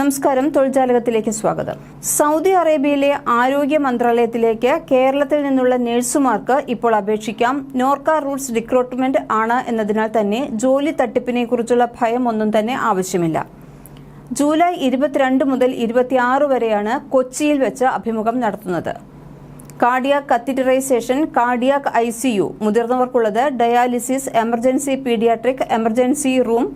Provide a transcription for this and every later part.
നമസ്കാരം തൊഴിൽജാലകത്തിലേക്ക് സ്വാഗതം. സൗദി അറേബ്യയിലെ ആരോഗ്യ മന്ത്രാലയത്തിലേക്ക് കേരളത്തിൽ നിന്നുള്ള നഴ്സുമാർക്ക് ഇപ്പോൾ അപേക്ഷിക്കാം. നോർക്ക റൂട്ട്സ് റിക്രൂട്ട്മെന്റ് ആണ് എന്നതിനാൽ തന്നെ ജോലി തട്ടിപ്പിനെ കുറിച്ചുള്ള ഭയം ഒന്നും തന്നെ ആവശ്യമില്ല. ജൂലൈ ഇരുപത്തിരണ്ട് മുതൽ ഇരുപത്തിയാറ് വരെയാണ് കൊച്ചിയിൽ വെച്ച് അഭിമുഖം നടത്തുന്നത്. Cardiac catheterisation cardiac I മുതിർന്നവർക്കുള്ളത് dialysis emergency paediatric emergency room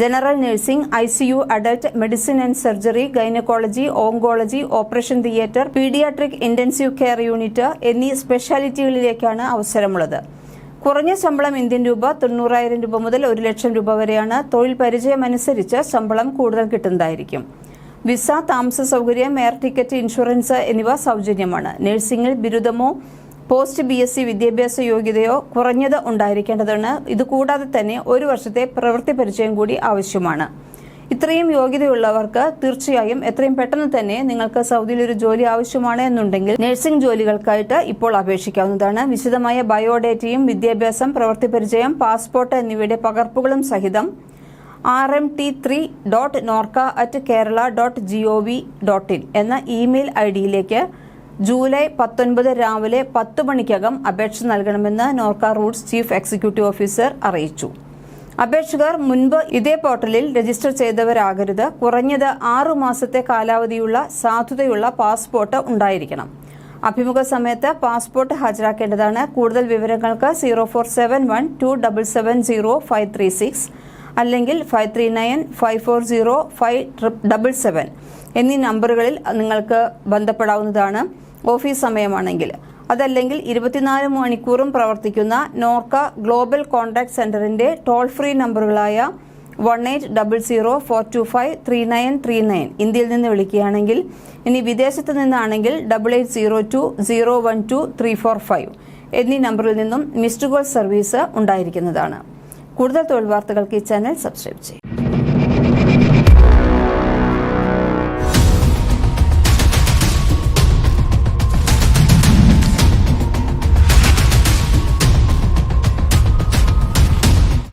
general nursing ICU adult medicine and surgery gynaecology oncology operation theatre paediatric intensive care unit എന്നീ സ്പെഷ്യാലിറ്റികളിലേക്കാണ് അവസരമുള്ളത്. കുറഞ്ഞ ശമ്പളം ഇന്ത്യൻ രൂപ തൊണ്ണൂറായിരം രൂപ മുതൽ ഒരു ലക്ഷം രൂപ വരെയാണ് തൊഴിൽ പരിചയമനുസരിച്ച് ശമ്പളം കൂടുതൽ കിട്ടുന്നതായിരിക്കും. വിസ താമസ സൗകര്യം എയർ ടിക്കറ്റ് ഇൻഷുറൻസ് എന്നിവ സൗജന്യമാണ്. നഴ്സിംഗിൽ ബിരുദമോ പോസ്റ്റ് ബി എസ് സി വിദ്യാഭ്യാസ യോഗ്യതയോ കുറഞ്ഞത് ഉണ്ടായിരിക്കേണ്ടതാണ്. ഇതുകൂടാതെ തന്നെ ഒരു വർഷത്തെ പ്രവൃത്തി പരിചയം കൂടി ആവശ്യമാണ്. ഇത്രയും യോഗ്യതയുള്ളവർക്ക് തീർച്ചയായും എത്രയും പെട്ടെന്ന് തന്നെ നിങ്ങൾക്ക് സൗദിയിൽ ഒരു ജോലി ആവശ്യമാണ് എന്നുണ്ടെങ്കിൽ നഴ്സിംഗ് ജോലികൾക്കായിട്ട് ഇപ്പോൾ അപേക്ഷിക്കാവുന്നതാണ്. വിശദമായ ബയോഡേറ്റയും വിദ്യാഭ്യാസം പ്രവൃത്തി പരിചയം പാസ്പോർട്ട് എന്നിവയുടെ പകർപ്പുകളും സഹിതം R M T three dot Norka at Kerala dot G O V dot in എന്ന ഇമെയിൽ ഐ ഡിയിലേക്ക് ജൂലൈ പത്തൊൻപത് രാവിലെ പത്ത് മണിക്കകം അപേക്ഷ നൽകണമെന്ന് Norka Roots chief executive officer അറിയിച്ചു. അപേക്ഷകർ മുൻപ് ഇതേ പോർട്ടലിൽ രജിസ്റ്റർ ചെയ്തവരാകരുത്. കുറഞ്ഞത് ആറു മാസത്തെ കാലാവധിയുള്ള സാധുതയുള്ള പാസ്പോർട്ട് ഉണ്ടായിരിക്കണം. അഭിമുഖ സമയത്ത് പാസ്പോർട്ട് ഹാജരാക്കേണ്ടതാണ്. കൂടുതൽ വിവരങ്ങൾക്ക് zero four seven one two double seven zero five three six അല്ലെങ്കിൽ five three nine five four zero five double seven എന്നീ നമ്പറുകളിൽ നിങ്ങൾക്ക് ബന്ധപ്പെടാവുന്നതാണ്. ഓഫീസ് സമയമാണെങ്കിൽ. അതല്ലെങ്കിൽ ഇരുപത്തിനാല് മണിക്കൂറും പ്രവർത്തിക്കുന്ന നോർക്ക ഗ്ലോബൽ കോൺടാക്ട് സെന്ററിന്റെ toll free നമ്പറുകളായ one eight double zero four two five three nine three nine ഇന്ത്യയിൽ നിന്ന് വിളിക്കുകയാണെങ്കിൽ ഇനി വിദേശത്ത് നിന്നാണെങ്കിൽ double eight zero two zero one two three four five എന്നീ നമ്പറിൽ നിന്നും മിസ്ഡ് കോൾ സർവീസ് ഉണ്ടായിരിക്കുന്നതാണ്. കൂടുതൽ തൊഴിൽ വാർത്തകൾക്ക് ഈ ചാനൽ സബ്സ്ക്രൈബ് ചെയ്യും